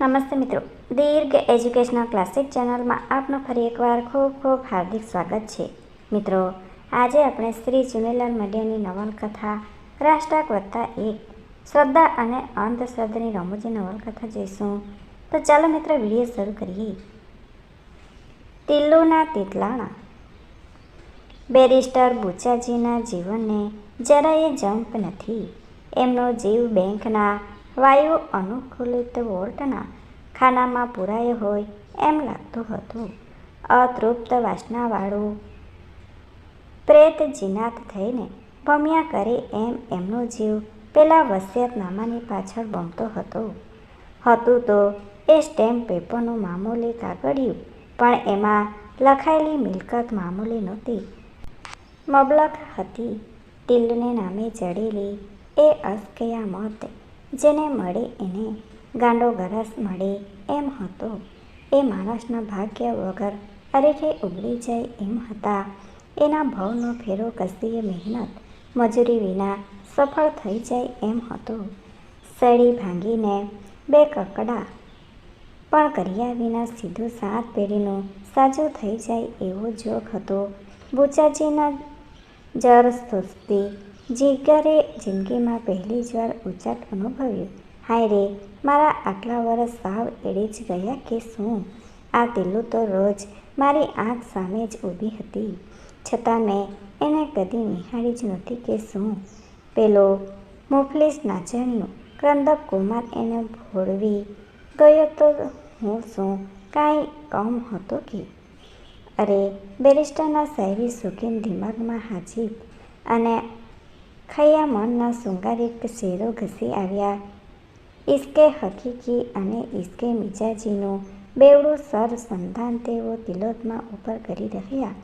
નમસ્તે મિત્રો. દીર્ઘ educational classic ચેનલમાં આપનું ફરી એકવાર ખૂબ ખૂબ હાર્દિક સ્વાગત છે. મિત્રો, આજે આપણે શ્રી ચુનીલાલ મડિયાની નવલકથા રાષ્ટ્રાક વત્તા એક, શ્રદ્ધા અને અંધશ્રદ્ધાની રમૂજી નવલકથા જોઈશું. તો ચાલો મિત્રો, વીડિયો શરૂ કરીએ. તિલ્લુના તીતલાણા. બેરિસ્ટર બુચાજીના જીવનને જરાય જંપ નથી. એમનો જીવ બેંકના વાયુ અનુકૂલિત વોલ્ટના ખાનામાં પૂરાય હોય એમ લાગતું હતું. અતૃપ્ત વાસનાવાળું પ્રેત જીનાત થઈને ભમ્યા કરે એમ એમનો જીવ પેલા વસિયતનામાની પાછળ બમતો હતો. હતું તો એ સ્ટેમ્પ પેપરનું મામૂલી કાગળિયું, પણ એમાં લખાયેલી મિલકત મામૂલી નહોતી. મબલક હતી. તિલને નામે ચડેલી એ અસ્કયામત જેને મળે એને ગાંડો ગરસ મળે એમ હતો. એ માણસના ભાગ્ય વગર અરેઠે ઉગડી જાય એમ હતા. એના ભાવનો ફેરો કસીએ મહેનત, મજૂરી વિના સફળ થઈ જાય એમ હતો. સળી ભાંગીને બે કકડા પણ કર્યા વિના સીધું સાત પેઢીનું સાજું થઈ જાય એવો જોગ હતો. બુચાજીના જર સ્તુસ્તી જીગરે જિંદગીમાં પહેલી જ વાર ઉચાટ અનુભવ્યું. હાય રે, મારા આટલા વર્ષ સાવ એડી જ ગયા કે શું? આ તેલું તો રોજ મારી આંખ સામે જ ઊભી હતી. છતાં મેં એને કદી નિહાળી જ નહોતી કે શું. પેલો મુફલીસ નાચણીયો ક્રંદક કુમાર એને ભોળવી ગયો તો હું શું? કાંઈ કમ હતો કે? અરે, બેરિસ્ટરના શહેરી શોખીન દિમાગમાં હાજીબ અને ખૈયા મનના શૃંગારિક શેરો ઘસી આવ્યા ઇશ્કે હકીકી અને ઇશ્કે મિજાજીનું બેવડું સર સંધાન તેઓ તિલોતમાં ઉપર કરી રહ્યા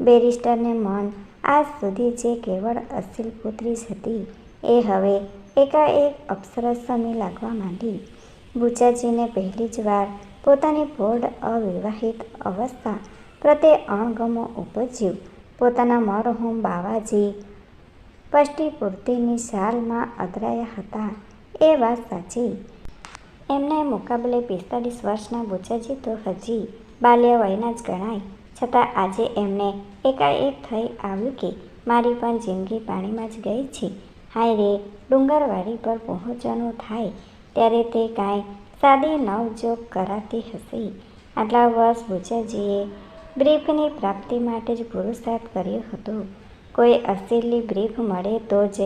બેરિસ્ટરને મન આજ સુધી જે કેવળ અસિલ પુત્રી જ હતી એ હવે એકાએક અપ્સરસમી લાગવા માંડી. બુચાજીને પહેલી જ વાર પોતાની પોઢ અવિવાહિત અવસ્થા પ્રત્યે અણગમો ઉપજ્યું. પોતાના મરહુમ બાવાજી પષ્ટિપૂર્તિની શાલમાં અધરાયા હતા. એ વાત સાચી. એમને મુકાબલે પિસ્તાળીસ વર્ષના બુચાજી તો હજી બાલ્ય વયના જ ગણાય. છતાં આજે એમને એકાએક થઈ આવ્યું કે મારી પણ જિંદગી પાણીમાં જ ગઈ છે. હાય રે, ડુંગરવાડી પર પહોંચવાનું થાય ત્યારે તે કાંઈ સાદી નવજોગ કરાતી હશે. આટલા વર્ષ બુચાજીએ બ્રીફની પ્રાપ્તિ માટે જ પુરુષાર્થ કર્યો હતો. કોઈ અસીલી બ્રીફ મળે તો જ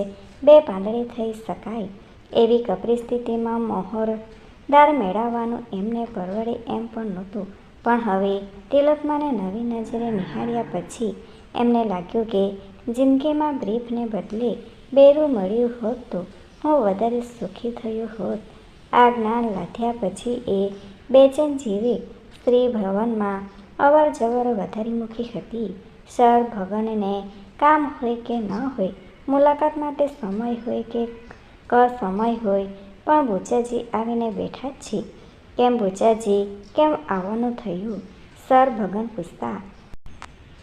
બે પાંદડે થઈ શકાય, એવી કપરી સ્થિતિમાં મોહરદાર મેળવવાનું એમને પરવડે એમ પણ નહોતું. પણ હવે તિલકમાને નવી નજરે નિહાળ્યા પછી એમને લાગ્યું કે જિંદગીમાં બ્રીફને બદલે બેરું મળ્યું હોત તો હું વધારે સુખી થયો હોત. આ જ્ઞાન લાથ્યા પછી એ બેચેન જીવી સ્ત્રી ભવનમાં અવર જવર વધારી મૂકી હતી. સર ભગનને કામ હોય કે ન હોય, મુલાકાત માટે સમય હોય કે ક સમય હોય, પણ ભૂચાજી આવીને બેઠા જ છે. કેમ ભૂચાજી કેમ આવવાનું થયું? સર ભગન પૂછતા,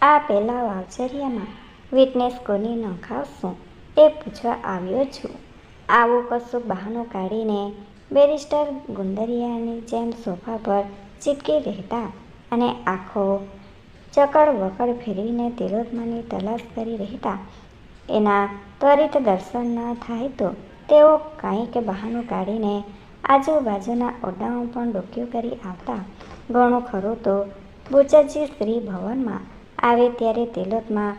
આ પહેલાં વાવચરિયામાં વિટનેસ કોની નખાવશું એ પૂછવા આવ્યો છું. આવું કશું બહાનું કાઢીને બેરિસ્ટર ગુંદરિયાની જેમ સોફા પર ચીપકી રહેતા અને આખો ચકડ વકડ ફેરવીને તિલોત્માની તલાશ કરી રહેતા એના ત્વરિત દર્શન ન થાય તો તેઓ કંઈક બહાનું કાઢીને આજુબાજુના ઓરડાઓ પણ ડોક્યું કરી આવતા. ઘણું ખરું તો બુચાજી શ્રી ભવનમાં આવે ત્યારે તિલોત્મા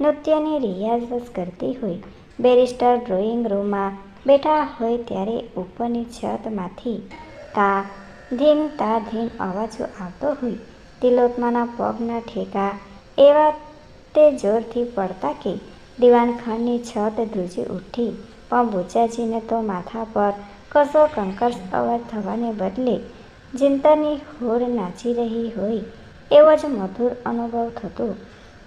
નૃત્યની રિયાઝ કરતી હોય. બેરિસ્ટર ડ્રોઈંગ રૂમમાં બેઠા હોય ત્યારે ઉપરની છતમાંથી તા ધીમ તા ધીમ અવાજો આવતો હોય. તિલોત્માના પગના ઠેકા, એવા તે જોરથી પડતા કે દિવાનખાનની છત ધ્રુજી ઉઠી. પણ બુચાજીને તો માથા પર કશો કંકર્ષ અવાજ થવાને બદલે ચિંતાની હોર નાચી રહી હોય એવો જ મધુર અનુભવ થતો.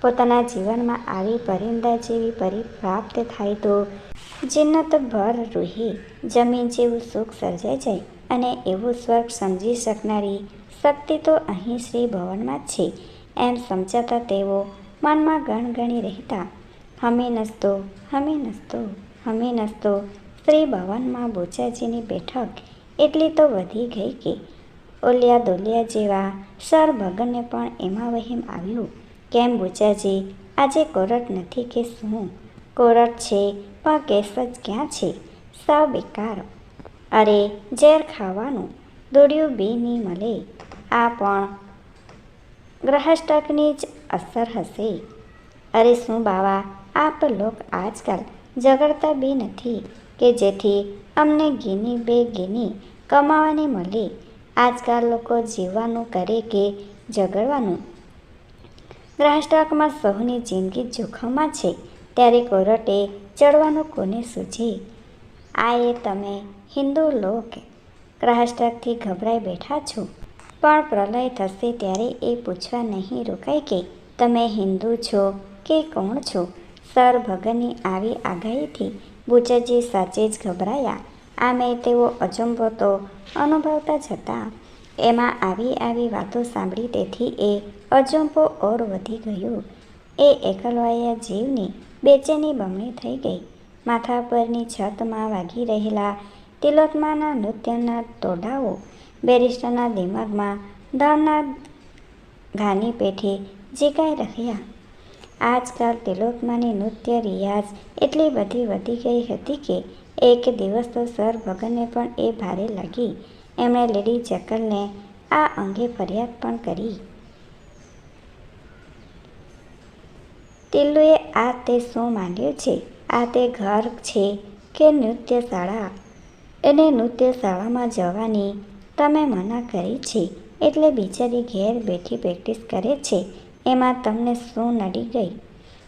પોતાના જીવનમાં આવી પરિંદા જેવી પરિપ્રાપ્ત થાય તો જિન્નત ભર રૂહી જમીન જેવું સુખ સર્જાઈ જાય અને એવું સ્વર્ગ સમજી શકનારી શક્તિ તો અહીં શ્રી ભવનમાં જ છે. એમ સમજાતા તેઓ મનમાં ગણગણી રહેતા. હમે નસતો હમે નસતો હમે નસતો, શ્રી ભવનમાં બોચાજીની બેઠક એટલી તો વધી ગઈ કે ઓલિયા દોલિયા જેવા સર ભગનને પણ એમાં વહેમ આવ્યું. કેમ બુચાજી આજે કોરટ નથી કે શું? કોરટ છે, પણ કેસ જ ક્યાં છે? સાવ બેકાર. અરે, ઝેર ખાવાનું. દોડ્યું બી નહીં મળે. આ પણ. ગ્રહસ્ટકની જ અસર હશે. અરે શું બાવા, આપ લોક આજકાલ ઝઘડતા બી નથી કે જેથી અમને ગીની બે ગીની કમાવાની મળે. આજકાલ લોકો જીવવાનું કરે કે ઝઘડવાનું. ગ્રાહસ્ટકમાં સૌની જિંદગી જોખમમાં છે. ત્યારે કોરટે ચડવાનું કોને સૂચે આ એ તમે હિન્દુ લોક ગ્રાહસ્ટકથી ગભરાઈ બેઠા છો. પણ પ્રલય થશે ત્યારે એ પૂછવા નહીં રોકાય કે તમે હિન્દુ છો કે કોણ છો? સર ભગનની આવી આગાહીથી બુચરજી સાચે જ ગભરાયા. આમે તેઓ અજંબો તો અનુભવતા જ હતા એમાં આવી આવી વાતો સાંભળી તેથી એ અજંપો ઓર વધી ગયો. એ એકલવાયા જીવની બેચેની બમણી થઈ ગઈ. માથા પરની છતમાં વાગી રહેલા તિલોત્માના નૃત્યના તોડાઓ બેરિસ્ટરના દિમાગમાં દળના ઘાની પેઠે જીકાઈ રહ્યા. આજકાલ તિલોકમાની નૃત્ય રિયાઝ એટલી બધી વધી ગઈ હતી કે એક દિવસ તો સર ભગનને પણ એ ભારે લાગી. એમણે લેડી જકલને આ અંગે ફરિયાદ પણ કરી. તિલ્લુએ આ તે શું માંડ્યું છે? આ તે ઘર છે કે નૃત્યશાળા? એને નૃત્યશાળામાં જવાની તમે મના કરી છે એટલે બિચારી ઘેર બેઠી પ્રેક્ટિસ કરે છે. એમાં તમને શું નડી ગઈ?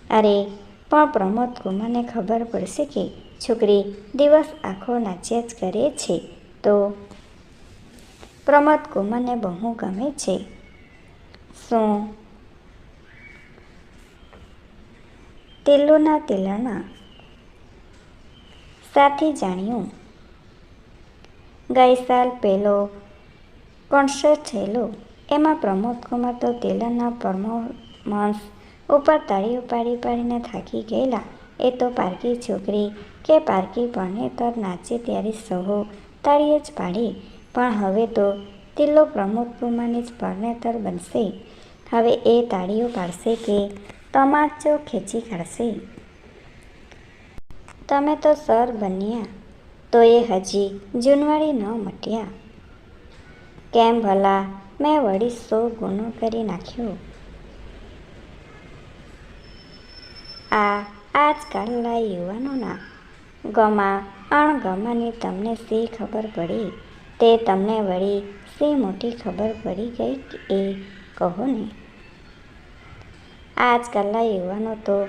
અરે, પણ પ્રમોદ કુમારને ખબર પડશે કે છોકરી દિવસ આખો નાચ્યા જ કરે છે. તો પ્રમોદ કુમારને બહુ ગમે છે. શું? તેલોના તેલાના. સાથી જાણ્યું ગઈ સાલ પેલો કોન્સર્ટ થયેલો. એમાં પ્રમોદ કુમાર તો તિલનના પરફોર્મન્સ ઉપર તાળીઓ પાડી પાડીને થાકી ગયેલા. એ તો પારકી છોકરી કે પારકી ભણેતર નાચે ત્યારે સહો તાળીઓ જ પાડી. પણ હવે તો તિલ્લો પ્રમોદ કુમારની જ પરણેતર બનશે. હવે એ તાળીઓ પાડશે કે તમાચો ખેંચી કાઢશે. તમે તો સર બન્યા. તો એ હજી જૂનવાળી ન મટ્યા. કેમ ભલા? મેં વળી સો ગુનો કરી નાખ્યો. આ આજકાલના યુવાનોના ગમા અણગમાની તમને સી ખબર પડી? તે તમને વળી સી મોટી ખબર પડી ગઈ એ કહો ને. આજકાલના યુવાનો તો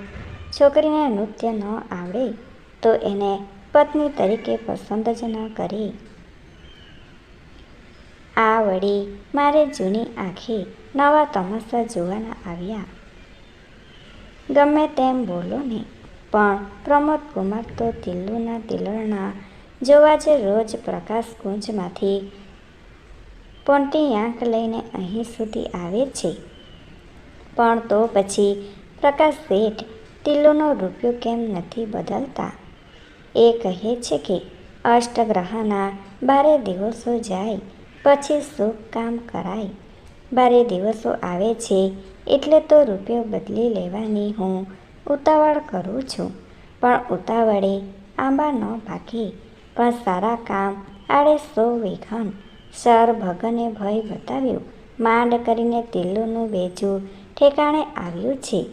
છોકરીને નૃત્ય ન આવડે, તો એને પત્ની તરીકે પસંદ જ ન કરી. આ વળી મારે જૂની આંખે નવા તમાશા જોવાના આવ્યા. ગમે તેમ બોલો ને, પણ પ્રમોદ કુમાર તો તિલ્લુના તિલણના જોવા જે રોજ પ્રકાશ કુંજમાંથી પોંટી આંખ લઈને અહીં સુધી આવે છે. પણ તો પછી પ્રકાશ શેઠ તિલ્લુનો રૂપિયો કેમ નથી બદલતા? એ કહે છે કે, અષ્ટગ્રહના બારે દિવસો જાય, પછી શુભ કામ કરાય. બારે દિવસો આવે છે, એટલે તો રૂપિયો બદલી લેવાની હું ઉતાવળ કરું છું. પણ ઉતાવળે આંબા ન પાકે, પણ સારા કામ આડે સો વિઘન. સર ભગને ભય બતાવ્યું, માંડ કરીને તિલ્લુનું બેજું ઠેકાણે આવ્યું છે.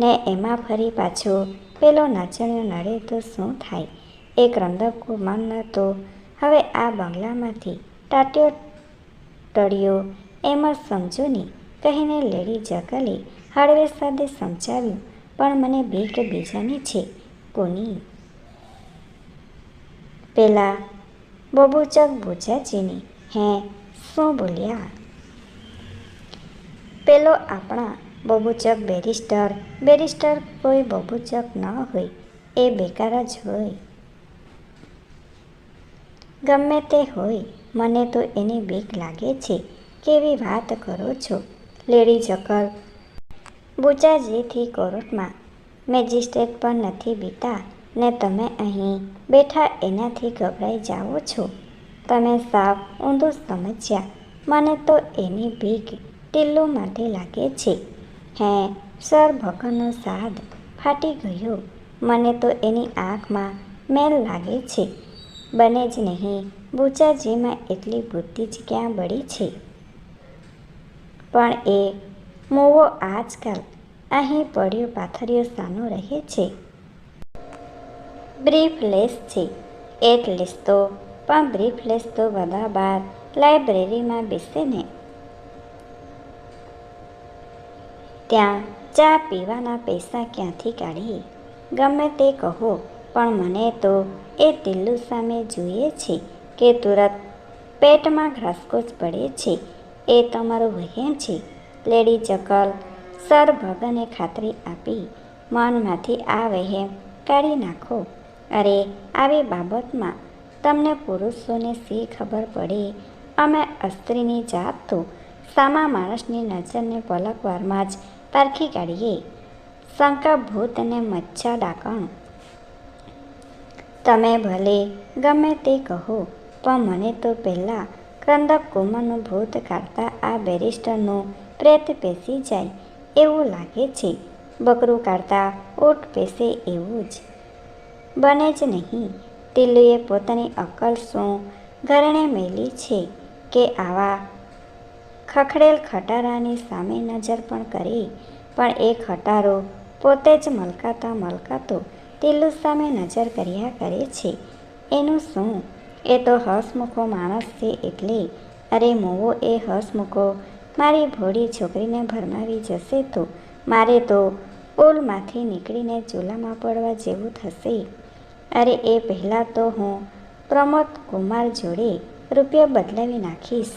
ને એમાં ફરી પાછો પેલો નાચણીયો નડે તો શું થાય? એક રંધકો માન તો હવે આ બંગલામાંથી ટાટ્યો ટળ્યો. એમ જ સમજો ને કહીને લેડી જકલે હળવે સાથે સમજાવ્યું, પણ મને ભેટ બીજાની છે. કોની? પેલા બબુચક બુજાજીની હે, શું બોલ્યા? પેલો આપણા બબુચક બેરિસ્ટર. બેરિસ્ટર કોઈ બબુચક ન હોય, એ બેકાર જ હોય. ગમે તે હોય, મને તો એની બીક લાગે છે. કેવી વાત કરો છો, લેડી જકલ બુચાજીથી કોર્ટમાં મેજિસ્ટ્રેટ પણ નથી બીતા. ને તમે અહીં બેઠા એનાથી ગભરાઈ જાઓ છો. તમે સાવ ઊંધું સમજ્યા. મને તો એની બીક માટે લાગે છે. હે સર ભગનનો સાદ ફાટી ગયો. મને તો એની આંખમાં મેલ લાગે છે. બને જ નહીં બુચાજીમાં એટલી બુદ્ધિ જ ક્યાં બળી છે? પણ એ મોવો આજકાલ અહીં પડ્યો પાથરીઓ સાનો રહે છે. બ્રીફલેસ છે. એટલીસ્ટ તો, પણ બ્રીફલેસ તો બધા બાર લાઇબ્રેરીમાં બેસે ને. ત્યાં ચા પીવાના પૈસા ક્યાંથી કાઢીએ? ગમે તે કહો, પણ મને તો એ તિલ્લુ સામે જોઈએ છે કે તુરત પેટમાં ઘાસકોચ પડે છે. એ તમારું વહેમ છે. લેડી ચકલ સર ભગને ખાતરી આપી મનમાંથી આ વહેમ કાઢી નાખો. અરે, આવી બાબતમાં તમને પુરુષોને શી ખબર પડે? અમે અસ્ત્રીની જાત તો સામા માણસની નજરને પલકવારમાં જ પારખી કાઢીએ. શંકા ભૂત અને મચ્છા ડાકણ. તમે ભલે ગમે તે કહો, પણ મને તો પહેલાં ક્રંદક કુમારનું ભૂત કાઢતા આ બેરિસ્ટરનું પ્રેત પેસી જાય એવું લાગે છે. બકરું કાઢતા ઓટ પેસે એવું જ. બને જ નહીં. તિલ્લુએ પોતાની અકલ શું ઘરણે મેલી છે કે આવા ખખડેલ ખટારાની સામે નજર પણ કરી, પણ એ ખટારો પોતે જ મલકાતા મલકાતો તિલ્લુ સામે નજર કર્યા કરે છે. એનું શું? એ તો હસમુખો માણસ છે એટલે અરે મોવો એ હસમુખો, મારી ભોળી છોકરીને ભરમાવી જશે તો? મારે તો ઓલમાંથી નીકળીને ચૂલામાં પડવા જેવું થશે. અરે એ પહેલાં તો હું પ્રમોદ કુમાર જોડે રૂપિયા બદલાવી નાખીશ.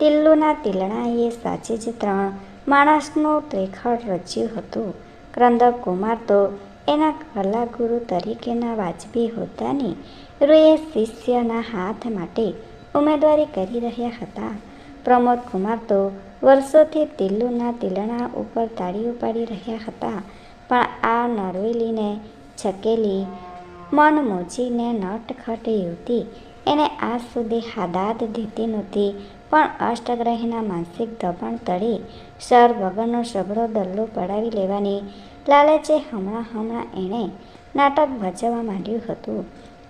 તિલ્લુના તિલણાએ સાચે જ ત્રણ માણસનું ત્રેખડ રચ્યું હતું. ક્રંદક કુમાર તો એના કલાગુરુ તરીકેના વાજબી હોદ્દાની રૂએ શિષ્યના હાથ માટે ઉમેદવારી કરી રહ્યા હતા. પ્રમોદ કુમાર તો વર્ષોથી તિલ્લુના તિલણા ઉપર તાળીઓ પાડી રહ્યા હતા, પણ આ નરવેલીને છકેલી મન મોજીને નટખટ યુવતી એને આજ સુધી હાદાદ દીધી નહોતી પણ અષ્ટગ્રહીના માનસિક દબાણ તળે સર વગરનો સઘળો દલ્લો પડાવી લેવાની લાલચે હમણાં હમણાં એણે નાટક ભજવવા માંડ્યું હતું.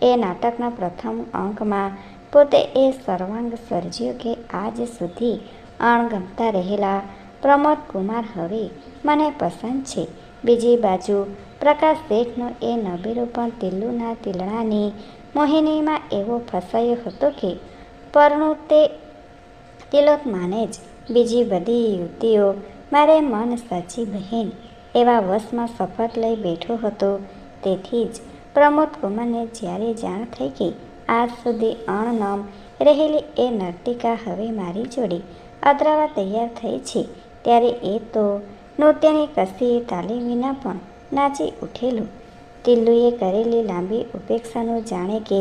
એ નાટકના પ્રથમ અંકમાં પોતે એ સર્વાંગ સર્જ્યો કે આજ સુધી અણગમતા રહેલા પ્રમોદ કુમાર હવે મને પસંદ છે. બીજી બાજુ પ્રકાશ શેઠનો એ નબીરો પણ તિલ્લુના તિલણાની મોહિનીમાં એવો ફસાયો હતો કે પરણું તે તિલક માને જ. બીજી બધી યુવતીઓ, મારે મન સાચી બહેન એવા વશમાં શપથ લઈ બેઠો હતો. તેથી જ પ્રમોદ કુમારને જ્યારે જાણ થઈ કે આજ સુધી અણનમ રહેલી એ નર્તિકા હવે મારી જોડે અદરાવા તૈયાર થઈ છે, ત્યારે એ તો નૃત્યની કસી તાલીમ વિના પણ નાચી ઉઠેલું. ટિલ્લુએ કરેલી લાંબી ઉપેક્ષાનું જાણે કે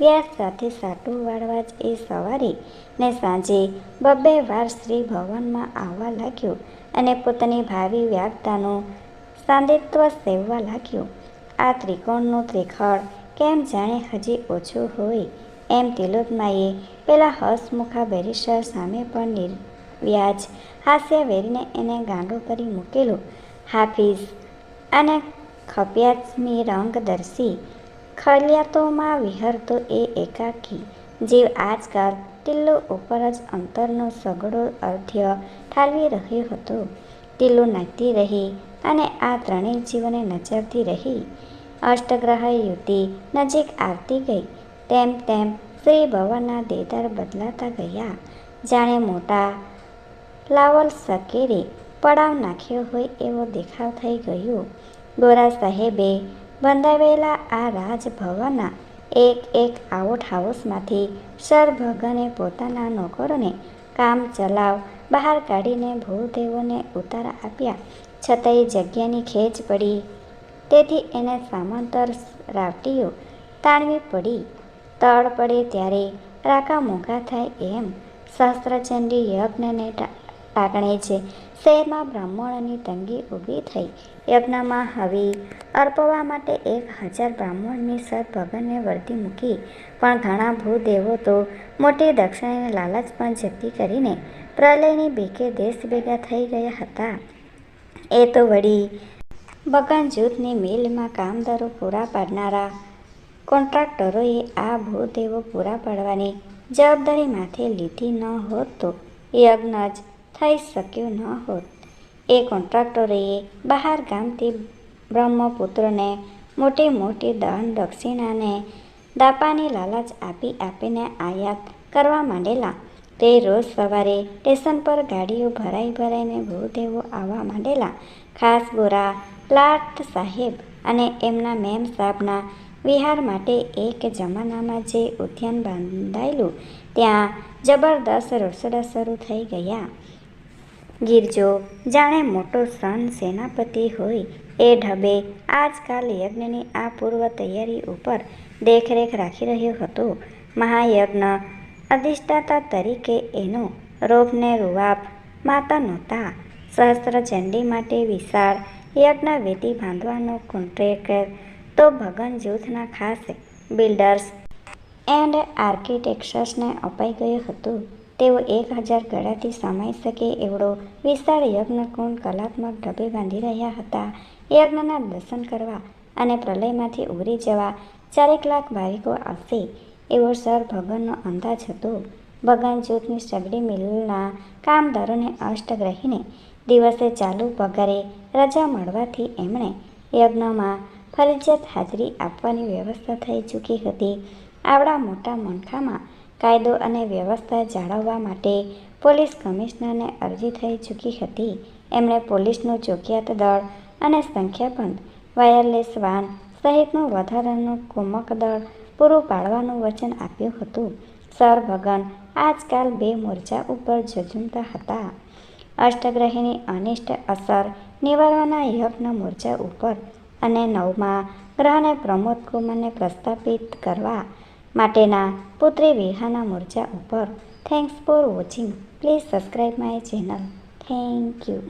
વ્યાસ સાથે સાટું વાળવા જ એ સવારે ને સાંજે બબ્બે વાર શ્રી ભવનમાં આવવા લાગ્યો અને પોતાની ભાવિ વ્યાગતાનું સાંદિત્વ સેવવા લાગ્યો. આ ત્રિકોણનું ત્રિખળ કેમ જાણે હજી ઓછું હોય? એમ તિલોત્માએ પેલા હસમુખા બેરિસ્ટર સામે પણ નિર્વ્યાજ હાસ્ય વેરીને એને ગાંડો કરી મૂકેલું. હાફિઝ અને ખપ્યાચમી રંગદર્શી ખલિયાતોમાં વિહરતો એ એકાકી. જીવ આજકાલ ટિલ્લુ ઉપર જ અંતરનો સગડો અર્ધ્ય ઠાલવી રહ્યો હતો. ટિલ્લુ નાચતી રહી અને આ ત્રણેય જીવને નજરતી રહી. અષ્ટગ્રહ યુવતી નજીક આવતી ગઈ. તેમ તેમ શ્રી ભવનના દેદાર બદલાતા ગયા. જાણે મોટા લાવલ સકેરે પડાવ નાખ્યો હોય એવો દેખાવ થઈ ગયો. ગોરા સાહેબે બંધાવેલા આ રાજભવનના એક એક આઉટ હાઉસમાંથી સર ભગને પોતાના નોકરોને કામ ચલાવ બહાર કાઢીને ભૂદેવોને ઉતારા આપ્યા. છતાંય જગ્યાની ખેંચ પડી. તેથી એને સામંતર રાવટીઓ તાણવી પડી. તળ પડે ત્યારે રાકા મોંઘા થાય એમ સહસ્ત્રચંડી યજ્ઞને ટાંકણે છે. શહેરમાં બ્રાહ્મણોની તંગી ઊભી થઈ. યજ્ઞમાં હવી અર્પવા માટે એક હજાર બ્રાહ્મણની સર ભગનને વર્દી મૂકી. પણ ઘણા ભૂદેવો તો મોટી દક્ષિણાની લાલચ પણ જપ્તી કરીને પ્રલયની ભેગે દેશ ભેગા થઈ ગયા હતા. એ તો વળી ભગન જૂથની મિલમાં કામદારો પૂરા પાડનારા કોન્ટ્રાક્ટરોએ આ ભૂદેવો પૂરા પાડવાની જવાબદારી માથે લીધી ન હોત તો. યજ્ઞ જ થઈ શક્યું ન હોત. એ કોન્ટ્રાક્ટરોએ બહાર ગામથી બ્રહ્મપુત્રને મોટી મોટી દાન દક્ષિણાને દાપાની લાલચ આપી આપીને આયાત કરવા માંડેલા. તે રોજ સવારે સ્ટેશન પર ગાડીઓ ભરાઈ ભરાઈને ભૂદેવો આવવા માંડેલા. ખાસ ગોરા, લાટ સાહેબ અને એમના મેમ સાહેબના વિહાર માટે એક જમાનામાં જે ઉદ્યાન બાંધાયેલું, ત્યાં જબરદસ્ત રસોડા શરૂ થઈ ગયા. ગિરજો જાણે મોટો સન સેનાપતિ હોય. એ ઢબે આજકાલ યજ્ઞની આ પૂર્વ તૈયારી ઉપર દેખરેખ રાખી રહ્યો હતો. મહાયજ્ઞ અધિષ્ઠાતા તરીકે એનો રોપને રૂવાપ, માતા નહોતા, સહસ્ત્ર ચંડી માટે વિશાળ યજ્ઞ વેદી બાંધવાનો કોન્ટ્રેક્ટર તો ભગન જૂથના ખાસ બિલ્ડર્સ એન્ડ આર્કિટેક્ચર્સને અપાઈ ગયો હતો. તેઓ એક હજાર ગળાથી સમાઈ શકે એવડો વિશાળ યજ્ઞકુંડ કલાત્મક ઢબે બાંધી રહ્યા હતા. યજ્ઞના દર્શન કરવા અને પ્રલયમાંથી ઉભરી જવા ચારેક લાખ ભાવિકો આવશે એવો સર ભગવાનનો અંદાજ હતો. ભગવાન જૂથની સગડી મિલના કામદારોને અષ્ટગ્રહીને દિવસે ચાલુ પગારે રજા મળવાથી એમણે યજ્ઞમાં ફરજિયાત હાજરી આપવાની વ્યવસ્થા થઈ ચૂકી હતી. આવડા મોટા મણખામાં કાયદો અને વ્યવસ્થા જાળવવા માટે પોલીસ કમિશનરને અરજી થઈ ચૂકી હતી. એમણે પોલીસનું ચોકિયાત દળ અને સંખ્યાબંધ વાયરલેસ વાન સહિતનું વધારાનું કુમક દળ પૂરું પાડવાનું વચન આપ્યું હતું. સર ભગન આજકાલ બે મોરચા ઉપર ઝઝૂમતા હતા. અષ્ટગ્રહીની અનિષ્ટ અસર નિવારવાના યજ્ઞ મોરચા ઉપર અને નવમા ગ્રહને પ્રમોદ કુમારને પ્રસ્થાપિત કરવા માટેના પુત્રી વિહાના મોરચા ઉપર. Thanks for watching please subscribe my channel thank you